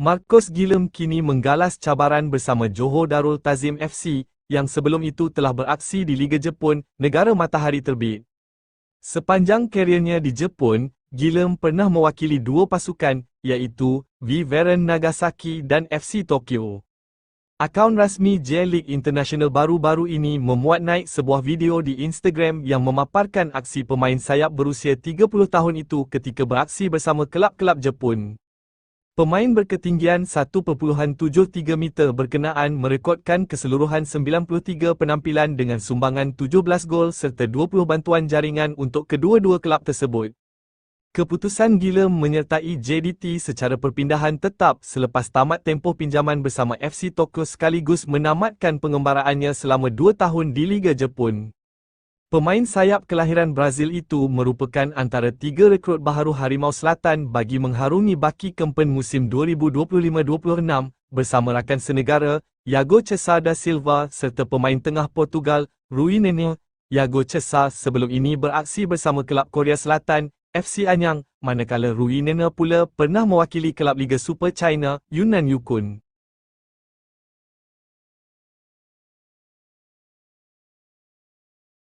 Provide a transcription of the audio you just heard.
Marcos Gilem kini menggalas cabaran bersama Johor Darul Tazim FC yang sebelum itu telah beraksi di Liga Jepun, negara matahari terbit. Sepanjang kariernya di Jepun, Gilem pernah mewakili dua pasukan iaitu Viveren Nagasaki dan FC Tokyo. Akaun rasmi J-League International baru-baru ini memuat naik sebuah video di Instagram yang memaparkan aksi pemain sayap berusia 30 tahun itu ketika beraksi bersama kelab-kelab Jepun. Pemain berketinggian 1.73 meter berkenaan merekodkan keseluruhan 93 penampilan dengan sumbangan 17 gol serta 20 bantuan jaringan untuk kedua-dua kelab tersebut. Keputusan gila menyertai JDT secara perpindahan tetap selepas tamat tempoh pinjaman bersama FC Tokyo sekaligus menamatkan pengembaraannya selama 2 tahun di Liga Jepun. Pemain sayap kelahiran Brazil itu merupakan antara tiga rekrut baharu Harimau Selatan bagi mengharungi baki kempen musim 2025-26 bersama rakan senegara, Iago Cesar da Silva serta pemain tengah Portugal, Rui Nenel. Iago Cesar sebelum ini beraksi bersama kelab Korea Selatan, FC Anyang, manakala Rui Nenel pula pernah mewakili kelab Liga Super China, Yunnan Yukon.